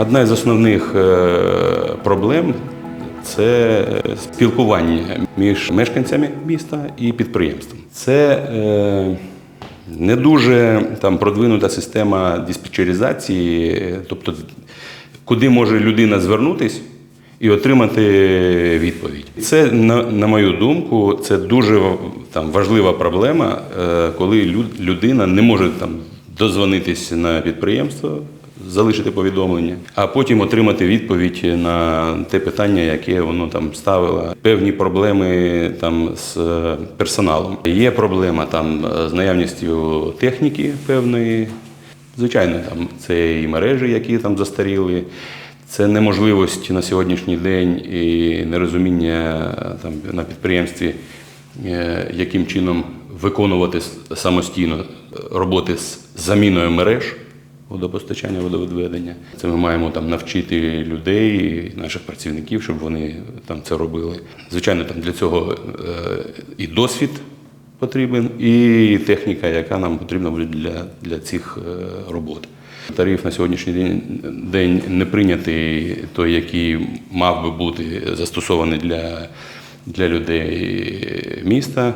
Одна із основних е, проблем це спілкування між мешканцями міста і підприємством. Це е, не дуже там продвинута система диспетчеризації, тобто куди може людина звернутись і отримати відповідь. Це, на, на мою думку, це дуже там, важлива проблема, е, коли люд- людина не може там, дозвонитись на підприємство, залишити повідомлення, а потім отримати відповідь на те питання, яке воно там ставило. Певні проблеми там з е, персоналом. Є проблема там е, з наявністю техніки певної. Звичайно, там це і мережі, які там застаріли. Це неможливість на сьогоднішній день і нерозуміння е, там на підприємстві, яким чином виконувати самостійно роботи з заміною мереж водопостачання, водовідведення. Це ми маємо там навчити людей, наших працівників, щоб вони там це робили. Звичайно, там для цього е, і досвід потрібен, і техніка, яка нам потрібна буде для, для цих е, робот. Тариф на сьогоднішній день, не прийнятий той, який мав би бути застосований для, для людей міста.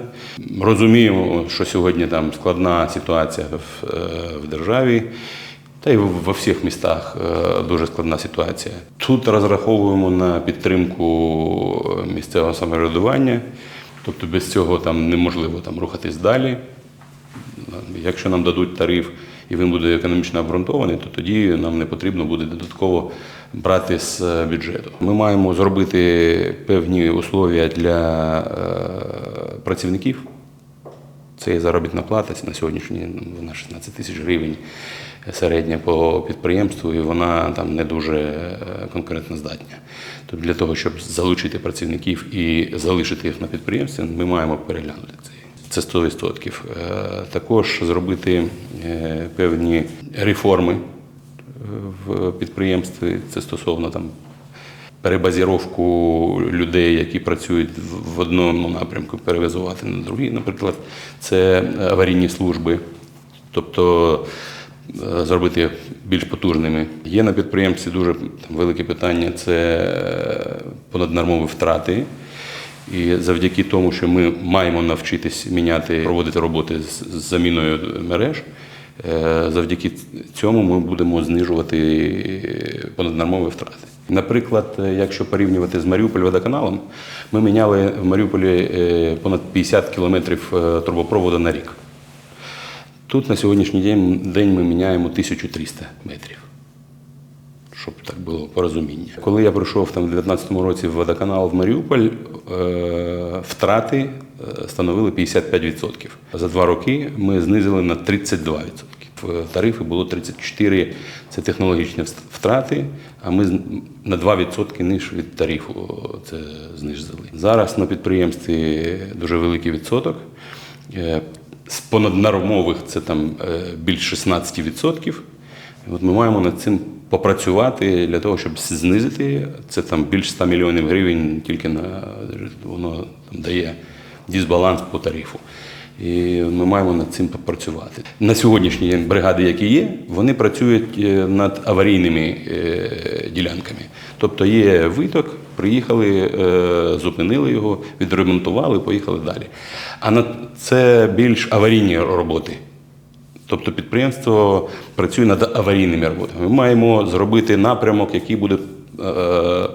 Розуміємо, що сьогодні там складна ситуація в, е, в державі. Та й во всіх містах е, дуже складна ситуація. Тут розраховуємо на підтримку місцевого самоврядування, тобто без цього там неможливо там рухатись далі. Якщо нам дадуть тариф і він буде економічно обґрунтований, то тоді нам не потрібно буде додатково брати з е, бюджету. Ми маємо зробити певні условия для е, працівників. Це є заробітна плата на сьогоднішній вона 16 тисяч гривень середня по підприємству, і вона там не дуже е, конкурентно здатна. Тобто для того, щоб залучити працівників і залишити їх на підприємстві, ми маємо переглянути це. Це 100%. Е, Також зробити е, певні реформи е, в підприємстві. Це стосовно там перебазіровку людей, які працюють в- одному напрямку, перевезувати на другий. Наприклад, це аварійні служби, тобто зробити більш потужними. Є на підприємстві дуже велике питання це е, понаднормові втрати. І завдяки тому, що ми маємо навчитись міняти, проводити роботи з заміною мереж, е, завдяки цьому ми будемо знижувати понаднормові втрати. Наприклад, е, якщо порівнювати з Маріуполь водоканалом, ми міняли в Маріуполі е, понад 50 кілометрів е, трубопроводу на рік. Тут на сьогоднішній день, ми міняємо 1300 метрів щоб так було порозуміння. Коли я прийшов там в 19-му році в водоканал в Маріуполь, е, втрати е, становили 55%. За два роки ми знизили на 32%. Тарифи було 34 це технологічні втрати, а ми на 2% ниж від тарифу це знизили. Зараз на підприємстві дуже великий відсоток. З понаднормових це там е, більш 16%. От ми маємо над цим попрацювати для того, щоб знизити це там більш 100 мільйонів гривень тільки на воно там дає дисбаланс по тарифу. І ми маємо над цим попрацювати. На сьогоднішній день бригади, які є, вони працюють е, над аварійними е, ділянками. Тобто є виток, приїхали, е, зупинили його, відремонтували, поїхали далі. А на це більш аварійні роботи. Тобто підприємство працює над аварійними роботами. Ми маємо зробити напрямок, який буде е,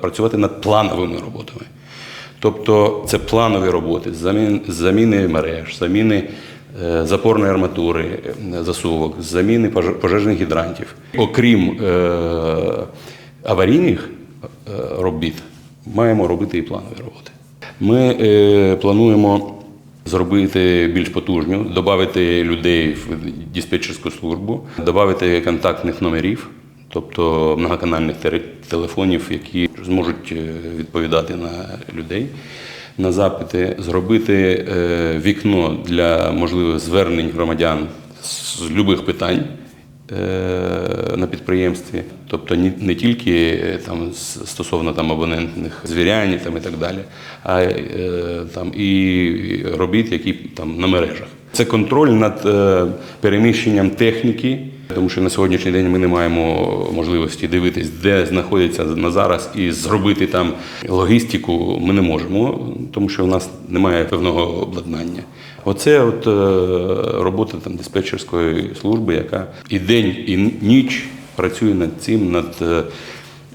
працювати над плановими роботами. Тобто це планові роботи, замін, заміни мереж, заміни е, запорної арматури, е, засувок, заміни пожежних гідрантів. Окрім е, аварійних е, робіт, маємо робити і планові роботи. Ми е, плануємо зробити більш потужню, додати людей в диспетчерську службу, додати контактних номерів, тобто многоканальних телефонів, які зможуть е, відповідати на людей. На запити зробити е, вікно для можливих звернень громадян з будь-яких питань на підприємстві, тобто не тільки е, там стосовно там абонентних звірянь там і так далі, а е, там і робіт, які там на мережах. Це контроль над е, переміщенням техніки Тому що на сьогоднішній день ми не маємо можливості дивитись, де знаходиться на зараз, і зробити там логістику ми не можемо, тому що у нас немає певного обладнання. Оце от е, робота там диспетчерської служби, яка і день, і ніч працює над цим, над е,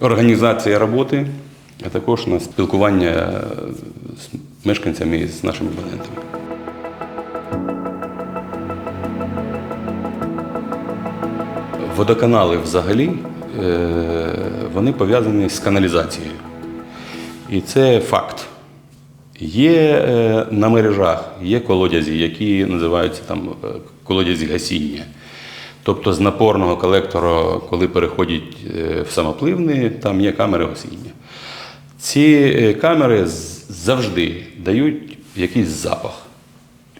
організацією роботи, а також на спілкування з мешканцями і з нашими абонентами. Водоканали взагалі е, вони пов'язані з каналізацією. І це факт. Є е, на мережах є колодязі, які називаються там е, колодязі гасіння. Тобто з напорного колектора, коли переходять в самопливний, там є камери гасіння. Ці камери завжди дають якийсь запах.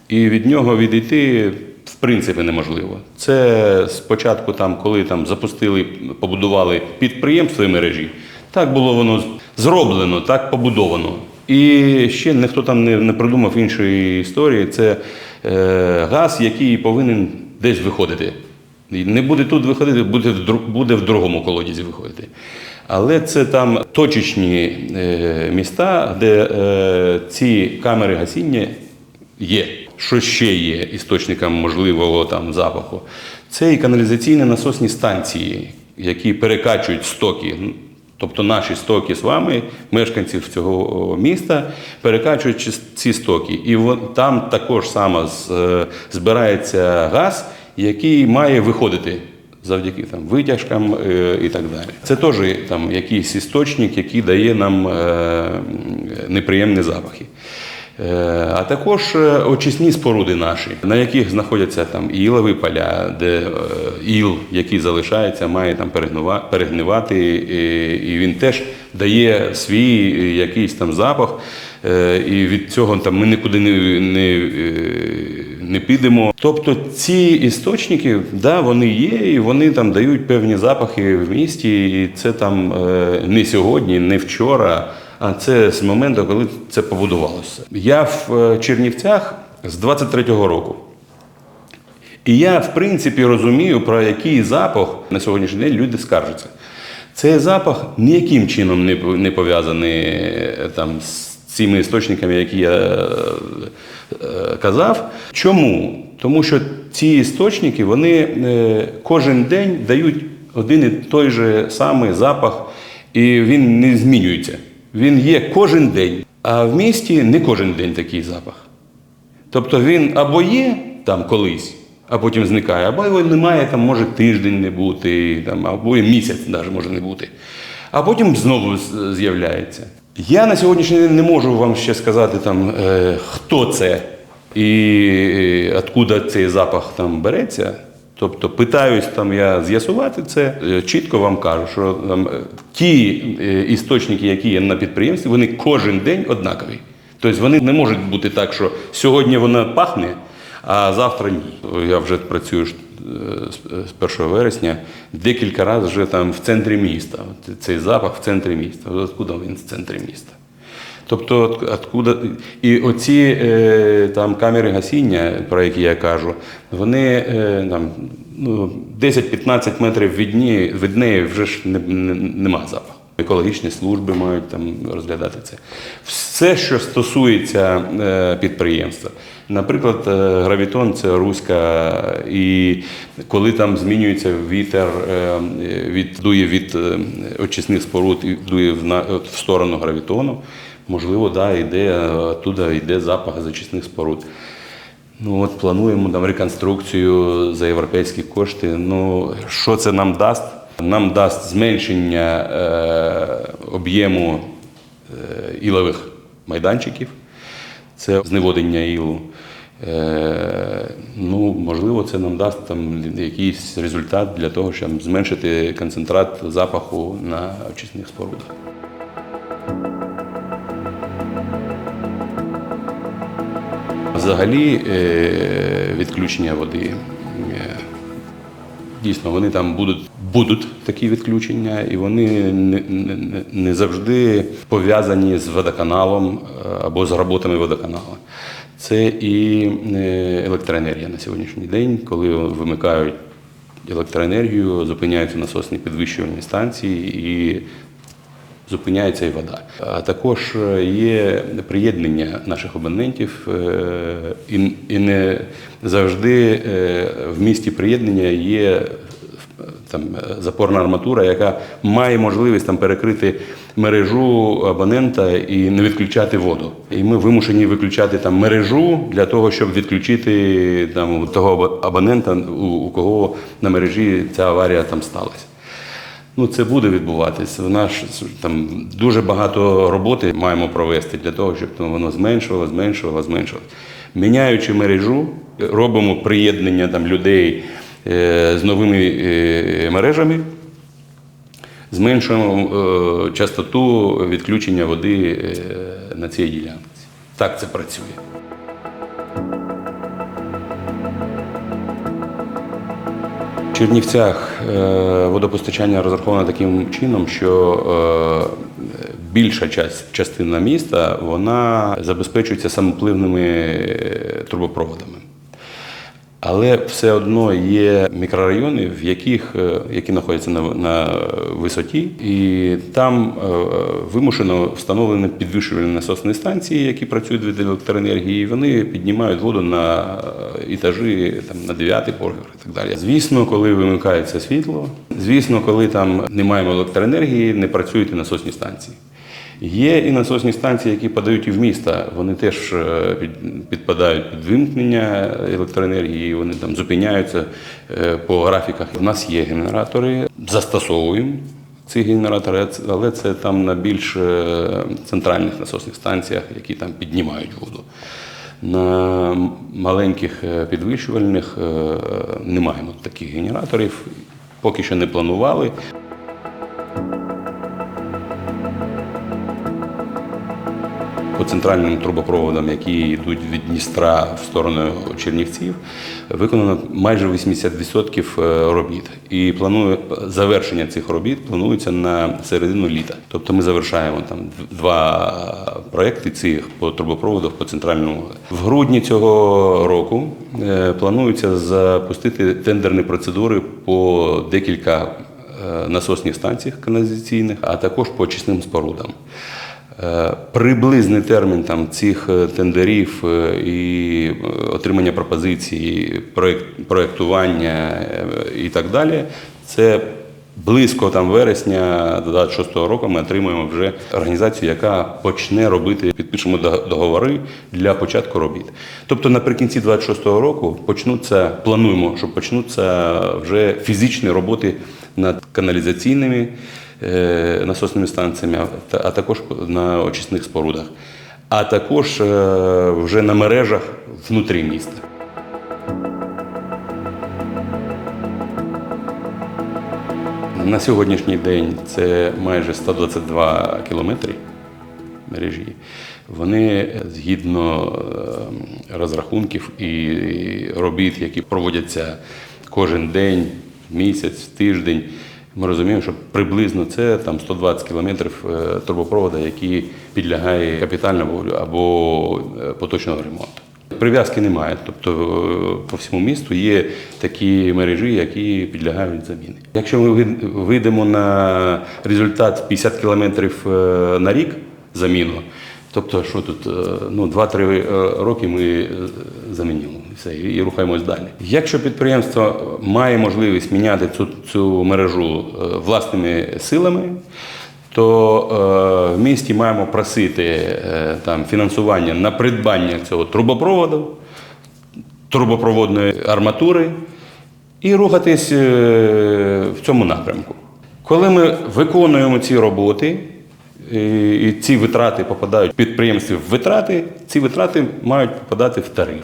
І від нього відійти принципі неможливо. Це спочатку, там, коли там запустили, побудували підприємства і мережі, так було воно зроблено, так побудовано. І ще ніхто там не, не придумав іншої історії. Це е, газ, який повинен десь виходити. Не буде тут виходити, буде в, буде в другому колодязі виходити. Але це там точечні е, міста, де е, ці камери гасіння є. Що ще є істочником можливого там запаху? Це і каналізаційні насосні станції, які перекачують стоки. Тобто наші стоки з вами, мешканців цього міста, перекачують ці стоки. І там також само з- е, збирається газ, який має виходити завдяки там, витяжкам е, і так далі. Це теж там, якийсь істочник, який дає нам е, неприємні запахи. Е, А також е, очисні споруди наші, на яких знаходяться там ілові поля, де е, іл, який залишається, має там перегнива- перегнивати, і- він теж дає свій якийсь там запах. І від цього там ми нікуди не, не, не підемо. Тобто ці істочники, да, вони є, і вони там дають певні запахи в місті. І це там не сьогодні, не вчора. А це з моменту, коли це побудувалося. Я в е, Чернівцях з 23-го року. І я, в принципі, розумію, про який запах на сьогоднішній день люди скаржаться. Цей запах ніяким чином не, пов'язаний е, там, з цими істочниками, які я е, казав. Чому? Тому що ці істочники вони кожен день дають один і той же самий запах, і він не змінюється. Він є кожен день. А в місті не кожен день такий запах. Тобто він або є там колись, а потім зникає, або його немає, там може тиждень не бути, там, або місяць навіть може не бути. А потім знову з'являється. Я на сьогоднішній день не можу вам ще сказати, там, е, хто це і откуда цей запах там береться. Тобто питаюсь там я з'ясувати це, е, чітко вам кажу, що там, е, ті е, істочники, які є на підприємстві, вони кожен день однакові. Тобто вони не можуть бути так, що сьогодні вона пахне, а завтра ні. Я вже працюю з 1 вересня декілька разів вже там в центрі міста. Цей запах в центрі міста. Откуда він в центрі міста? Тобто, откуда і оці е, там камери гасіння, про які я кажу, вони е, там ну, 10-15 метрів від, ні, від неї вже ж не, не, нема запаху. Екологічні служби мають там розглядати це. Все, що стосується е, підприємства. Наприклад, гравітон це руська, і коли там змінюється вітер, від, дує від очисних споруд і дує в сторону гравітону, можливо, да, йде, е, оттуда йде запах з очисних споруд. Ну от плануємо там реконструкцію за європейські кошти. Ну що це нам дасть? Нам дасть зменшення е, об'єму е, ілових майданчиків, це зневодення ілу. Е, ну, можливо, це нам дасть там якийсь результат для того, щоб зменшити концентрат запаху на очисних спорудах. Взагалі е, відключення води. е, Дійсно, вони там будуть, будуть такі відключення, і вони не, не, не- завжди пов'язані з водоканалом е, або з роботами водоканалу. Це і електроенергія на сьогоднішній день, коли вимикають електроенергію, зупиняються насосні підвищувальні станції і зупиняється і вода. А також е, є приєднання наших абонентів, е, і, не завжди е, в місті приєднання є там запорна арматура, яка має можливість там перекрити мережу абонента і не відключати воду. І ми вимушені виключати там мережу для того, щоб відключити там того абонента, у кого на мережі ця аварія там сталася. Ну, це буде відбуватися. В нас там дуже багато роботи маємо провести для того, щоб воно зменшувало, зменшувало, зменшувало. Міняючи мережу, робимо приєднання там людей е, з новими е, мережами, зменшуємо е, частоту відключення води е, на цій ділянці. Так це працює. Чернівцях е, водопостачання розраховане таким чином, що е, більша частина міста вона забезпечується самопливними е, трубопроводами. Але все одно є мікрорайони, в яких, е, які знаходяться на, на висоті, і там е, вимушено встановлені підвищувальні насосні станції, які працюють від електроенергії. Вони піднімають воду на е, етажі там, на 9 поверх і так далі. Звісно, коли вимикається світло, звісно, коли там немає електроенергії, не працюють і насосні станції. Є і насосні станції, які подають і в міста. Вони теж е, під- підпадають під вимкнення електроенергії, вони там зупиняються е, по графіках. У нас є генератори, застосовуємо ці генератори, але це там на більш е, центральних насосних станціях, які там піднімають воду. На маленьких підвищувальних не маємо таких генераторів, поки що не планували. Центральним трубопроводам, які йдуть від Дністра в сторону Чернівців, виконано майже 80% робіт. І планує завершення цих робіт планується на середину літа. Тобто ми завершаємо там два проекти цих по трубопроводах по центральному. В грудні цього року е, планується запустити тендерні процедури по декілька е, насосних станціях каналізаційних, а також по очисним спорудам. Е, Приблизний термін там, цих е, тендерів е, і отримання пропозицій, проєкт, проєктування і так далі. Це близько там, вересня 26 року ми отримуємо вже організацію, яка почне робити, підпишемо дог- договори для початку робіт. Тобто наприкінці 26 року почнуться, плануємо, що почнуться вже фізичні роботи над каналізаційними насосними станціями, а також на очисних спорудах, а також е, вже на мережах внутрі міста. На сьогоднішній день це майже 122 кілометри мережі. Вони згідно е, розрахунків і робіт, які проводяться кожен день, місяць, тиждень. Ми розуміємо, що приблизно це там 120 кілометрів е, трубопроводу, які підлягає капітальному або е, поточного ремонту. Прив'язки немає, тобто е, по всьому місту є такі мережі, які підлягають заміни. Якщо ми вийдемо на результат 50 кілометрів на рік заміну, тобто що тут ну, 2-3 е, роки ми замінили і все, і рухаємось далі. Якщо підприємство має можливість міняти цю, цю мережу е, власними силами, то е, в місті маємо просити е, там, фінансування на придбання цього трубопроводу, трубопроводної арматури і рухатись в цьому напрямку. Коли ми виконуємо ці роботи, і ці витрати попадають підприємстві в витрати, ці витрати мають попадати в тариф.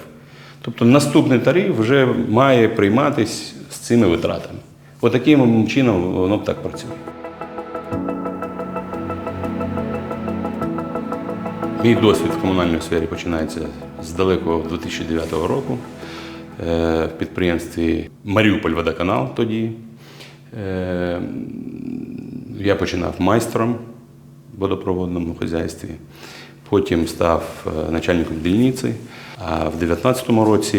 Тобто наступний тариф вже має прийматись з цими витратами. Отаким чином воно б так працює. Мій досвід в комунальній сфері починається з далекого 2009 року. Е, В підприємстві Маріуполь водоканал тоді. Е, Я починав майстром в водопроводному хазяйстві. Потім став е, начальником дільниці. А в 2019 році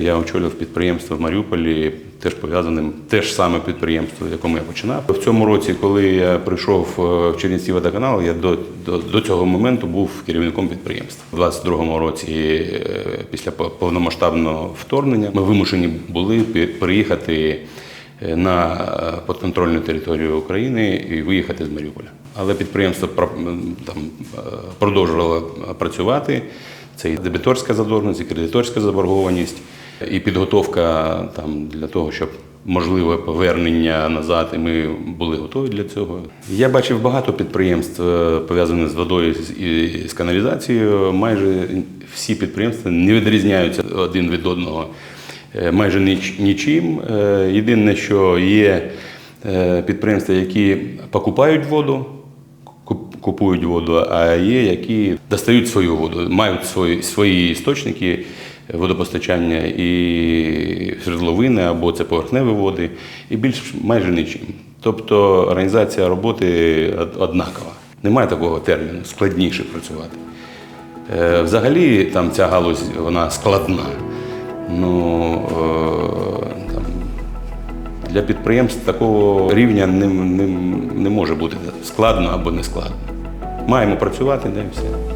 я очолював підприємство в Маріуполі, теж пов'язаним, теж саме підприємство, в якому я починав. В цьому році, коли я прийшов е, в Чернівці водоканал, я до, до, до цього моменту був керівником підприємства. У 2022 році, е, після по- повномасштабного вторгнення, ми вимушені були переїхати е, на підконтрольну територію України і виїхати з Маріуполя. Але підприємство там продовжувало працювати. Це і дебіторська задорожність, і кредиторська заборгованість, і підготовка там для того, щоб можливе повернення назад, і ми були готові для цього. Я бачив багато підприємств е, пов'язаних з водою і з каналізацією. Майже всі підприємства не відрізняються один від одного е, майже ніч- нічим. Е, Єдине, що є підприємства, які покупають воду, купують воду, а є, які достають свою воду, мають свої, свої істочники водопостачання і свердловини або це поверхневі води, і більш майже нічим. Тобто організація роботи однакова. Немає такого терміну, складніше працювати. Е, Взагалі там ця галузь вона складна. Ну, е, для підприємств такого рівня не, не, не може бути складно або не складно. Маємо працювати, да все.